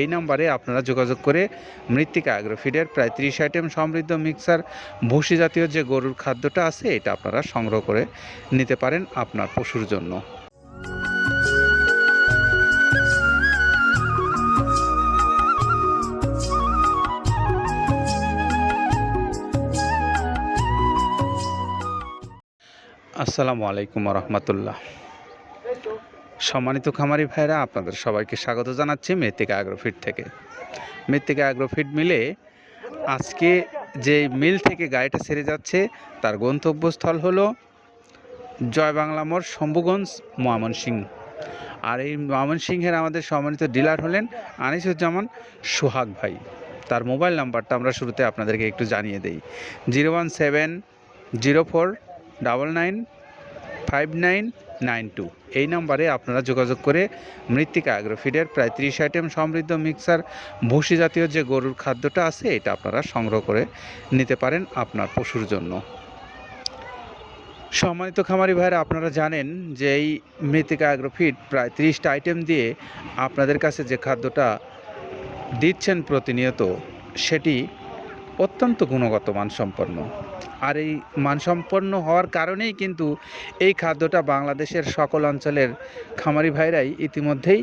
এই নাম্বারে আপনারা যোগাযোগ করে মৃত্তিকা অ্যাগ্রোফিডের প্রায় ত্রিশ আইটেম সমৃদ্ধ মিক্সার ভুসি জাতীয় যে গরুর খাদ্যটা আছে, এটা আপনারা সংগ্রহ করে নিতে পারেন আপনার পশুর জন্য। আসসালামু আলাইকুম রহমতুল্লাহ। সম্মানিত খামারি ভাইরা আপনাদের সবাইকে স্বাগত জানাচ্ছি মৃত্তিকা অ্যাগ্রোফিট থেকে। মৃত্তিকা অ্যাগ্রোফিট মিলে আজকে যে মিল থেকে গাড়িটা ছেড়ে যাচ্ছে, তার গন্তব্যস্থল হলো জয় বাংলা মোড়, শম্ভুগঞ্জ, ময়মনসিংহ। আর এই ময়মনসিংহের আমাদের সম্মানিত ডিলার হলেন আনিসুজ্জামান সোহাগ ভাই। তার মোবাইল নাম্বারটা আমরা শুরুতে আপনাদেরকে একটু জানিয়ে দেই। Zero one seven zero four double nine five nine nine two. এই নাম্বারে আপনারা যোগাযোগ করে মৃত্তিকা অ্যাগ্রোফিডের প্রায় ত্রিশ আইটেম সমৃদ্ধ মিক্সার ভুসি জাতীয় যে গরুর খাদ্যটা আছে, এটা আপনারা সংগ্রহ করে নিতে পারেন আপনার পশুর জন্য। সম্মানিত খামারি ভাইরা আপনারা জানেন যে এই মৃত্তিকা অ্যাগ্রোফিড প্রায় ত্রিশটা আইটেম দিয়ে আপনাদের কাছে যে খাদ্যটা দিচ্ছেন প্রতিনিয়ত, সেটি অত্যন্ত গুণগত মানসম্পন্ন। আর এই মানসম্পন্ন হওয়ার কারণেই কিন্তু এই খাদ্যটা বাংলাদেশের সকল অঞ্চলের খামারি ভাইরাই ইতিমধ্যেই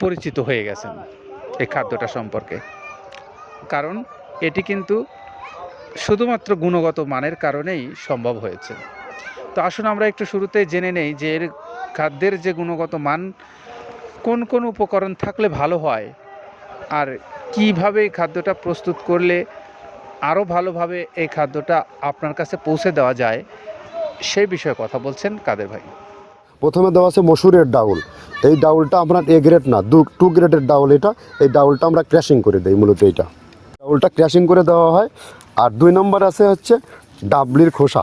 পরিচিত হয়ে গেছেন এই খাদ্যটা সম্পর্কে। কারণ এটি কিন্তু শুধুমাত্র গুণগত মানের কারণেই সম্ভব হয়েছে। তো আসুন আমরা একটু শুরুতে জেনে নেই যে এর খাদ্যের যে গুণগত মান, কোন কোন উপকরণ থাকলে ভালো হয়, আর কীভাবে খাদ্যটা প্রস্তুত করলে আরও ভালোভাবে এই খাদ্যটা আপনার কাছে পৌঁছে দেওয়া যায়, সেই বিষয়ে কথা বলছেন কাদের ভাই? প্রথমে দেওয়া আছে মসুরের ডাউল। এই ডাউলটা আপনার এ গ্রেড না, দু টু গ্রেডের ডাউল এটা। এই ডাউলটা আমরা ক্র্যাশিং করে দিই, মূলত এইটা। ডাউলটা ক্র্যাশিং করে দেওয়া হয়। আর দুই নম্বর আছে হচ্ছে ডাবলির খোসা।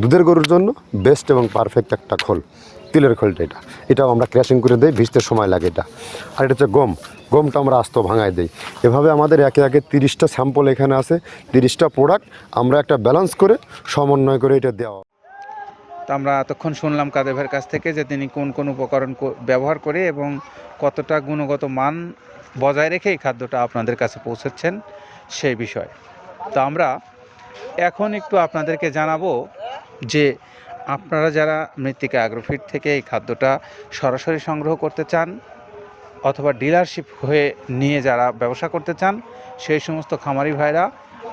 দুধের গরুর জন্য বেস্ট এবং পারফেক্ট একটা খোল, তিলের খোলটা এটা। এটাও আমরা ক্র্যাশিং করে দিই, ভিজতে সময় লাগে এটা। আর এটা হচ্ছে গম। গমটা আমরা আস্ত ভাঙায় দিই। এভাবে আমাদের একে একে তিরিশটা স্যাম্পল এখানে আছে, তিরিশটা প্রোডাক্ট আমরা একটা ব্যালেন্স করে সমন্বয় করে এটা দেওয়া। তো আমরা এতক্ষণ শুনলাম কাদের ভাইয়ের কাছ থেকে যে তিনি কোন কোন উপকরণ ব্যবহার করে এবং কতটা গুণগত মান বজায় রেখে এই খাদ্যটা আপনাদের কাছে পৌঁছাচ্ছেন সেই বিষয়। তো আমরা এখন একটু আপনাদেরকে জানাব যে আপনারা যারা মৃত্তিকা অ্যাগ্রোফিট থেকে এই খাদ্যটা সরাসরি সংগ্রহ করতে চান অথবা ডিলারশিপ হয়ে নিয়ে যারা ব্যবসা করতে চান, সেই সমস্ত খামারি ভাইরা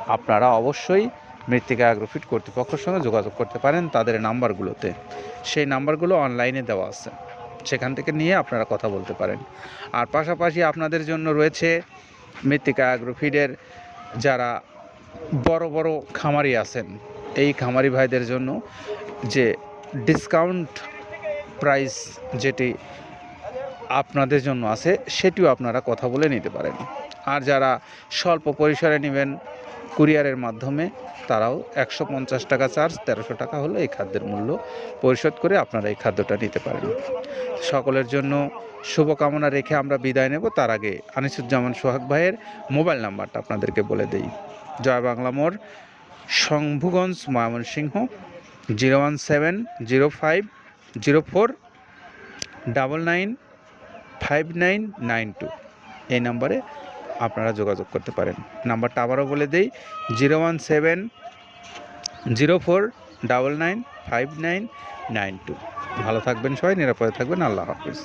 আপনারা অবশ্যই মৃত্তিকা অ্যাগ্রোফিট কর্তৃপক্ষের সঙ্গে যোগাযোগ করতে পারেন তাদের নাম্বারগুলোতে। সেই নাম্বারগুলো অনলাইনে দেওয়া আছে। সেখান থেকে নিয়ে আপনারা কথা বলতে পারেন। আর পাশাপাশি আপনাদের জন্য রয়েছে মৃত্তিকা অ্যাগ্রোফিডের যারা বড় বড় খামারি আছেন এই খামারি ভাইদের জন্য যে ডিসকাউন্ট প্রাইস যেটি আপনাদের জন্য আছে, সেটিও আপনারা কথা বলে নিতে পারেন। আর যারা স্বল্প পরিসরে নেবেন কুরিয়ারের মাধ্যমে, তারাও একশো পঞ্চাশ টাকা চার্জ তেরোশো টাকা হলো এই খাদ্যের মূল্য পরিশোধ করে আপনারা এই খাদ্যটা নিতে পারেন। সকলের জন্য শুভকামনা রেখে আমরা বিদায় নেব। তার আগে আনিসুজ্জামান সোহাগ ভাইয়ের মোবাইল নাম্বারটা আপনাদেরকে বলে দেই। জয় বাংলা মোড়। Shambhuganj Mymensingh, zero one seven zero five zero four double nine five nine nine two এই নাম্বারে আপনারা যোগাযোগ করতে পারেন। নাম্বারটা আবারও বলে দেই, zero one seven zero four double nine five nine nine two ভালো থাকবেন সবাই, নিরাপদে থাকবেন। আল্লাহ হাফিজ।